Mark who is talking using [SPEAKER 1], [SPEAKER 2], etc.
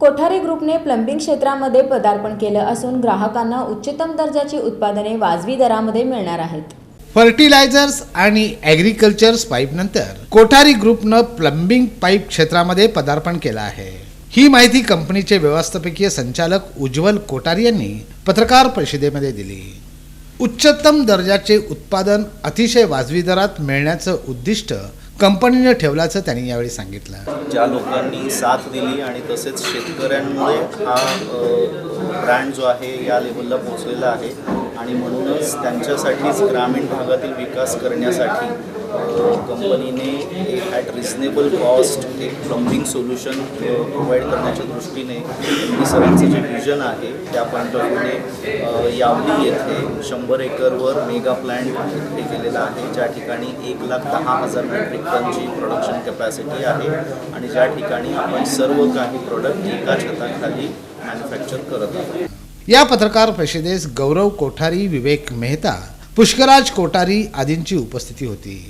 [SPEAKER 1] कोठारी ग्रुपने प्लंबिंग क्षेत्रामध्ये पदार्पण केलं असून ग्राहकांना उच्चतम दर्जाची उत्पादने वाजवी दरामध्ये मिळणार आहेत.
[SPEAKER 2] फर्टिलायझर्स आणि ॲग्रिकल्चर्स पाईपनंतर कोठारी ग्रुपनं प्लंबिंग पाईप क्षेत्रामध्ये पदार्पण केलं आहे. ही माहिती कंपनीचे व्यवस्थापकीय संचालक उज्ज्वल कोठारी यांनी पत्रकार परिषदेमध्ये दिली. उच्चतम दर्जाचे उत्पादन अतिशय वाजवी दरात मिळण्याचं उद्दिष्ट कंपनीने ठेवल्याचं त्यांनी यावेळी सांगितलं.
[SPEAKER 3] ज्या लोकांनी साथ दिली आणि तसेच शेतकऱ्यांमुळे हा ब्रँड जो आहे या लेवलला पोहोचलेला आहे आणि म्हणूनच त्यांच्यासाठीच ग्रामीण भागातील विकास करण्यासाठी कंपनीने ॲट रिझनेबल कॉस्ट एक प्लंबिंग सोल्युशन प्रोव्हाइड करण्याच्या दृष्टीने एम सरांचं जे विजन आहे त्या पॉईंट यावली येथे शंभर एकरवर मेगा प्लॅन्ट हे केलेलं आहे. ज्या ठिकाणी एक लाख दहा हजार मेट्रिक टनची प्रोडक्शन कॅपॅसिटी आहे आणि ज्या ठिकाणी आपण सर्व काही प्रोडक्ट एका छताखाली मॅन्युफॅक्चर करत आहोत.
[SPEAKER 2] या पत्रकार परिषदेस गौरव कोठारी विवेक मेहता पुष्कराज कोठारी आदींची उपस्थिती होती.